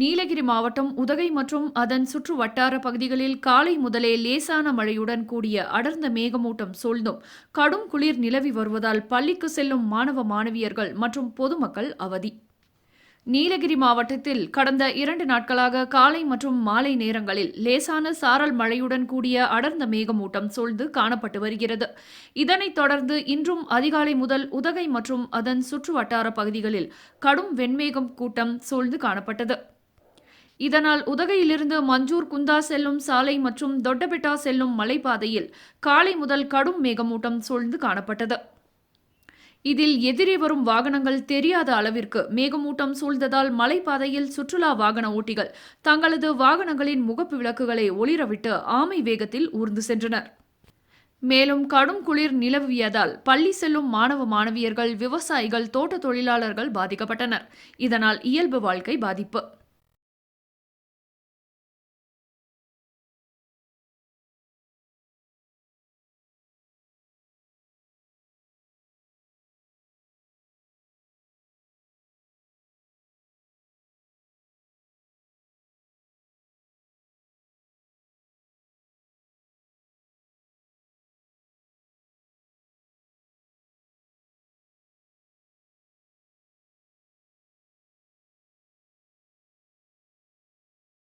நீலகிரி மாவட்டம் உதகை மற்றும் அதன் சுற்று வட்டார பகுதிகளில் காலை முதலே லேசான மழையுடன் கூடிய அடர்ந்த மேகமூட்டம் சூழ்ந்தும். கடும் குளிர் நிலவி வருவதால் பள்ளிக்கு செல்லும் மாணவ மாணவியர்கள் மற்றும் பொதுமக்கள் அவதி. நீலகிரி மாவட்டத்தில் கடந்த இரண்டு நாட்களாக காலை மற்றும் மாலை நேரங்களில் லேசான சாரல் மழையுடன் கூடிய அடர்ந்த மேகமூட்டம் சூழ்ந்து காணப்பட்டு வருகிறது. இதனைத் தொடர்ந்து இன்றும் அதிகாலை முதல் உதகை மற்றும் அதன் சுற்று வட்டார பகுதிகளில் கடும் வெண்மேகம் கூட்டம் சூழ்ந்து காணப்பட்டது. இதனால் உதகையிலிருந்து மஞ்சூர் குந்தா செல்லும் சாலை மற்றும் தொட்டபெட்டா செல்லும் மலைப்பாதையில் காலை முதல் கடும் மேகமூட்டம் சூழ்ந்து காணப்பட்டது. இதில் எதிரே வரும் வாகனங்கள் தெரியாத அளவிற்கு மேகமூட்டம் சூழ்ந்ததால் மலைப்பாதையில் சுற்றுலா வாகன ஓட்டிகள் தங்களது வாகனங்களின் முகப்பு விளக்குகளை ஒளிரவிட்டு ஆமை வேகத்தில் ஊர்ந்து சென்றனர். மேலும் கடும் குளிர் நிலவியதால் பள்ளி செல்லும் மாணவ மாணவியர்கள் விவசாயிகள் தோட்ட தொழிலாளர்கள் பாதிக்கப்பட்டனர். இதனால் இயல்பு வாழ்க்கை பாதிப்பு.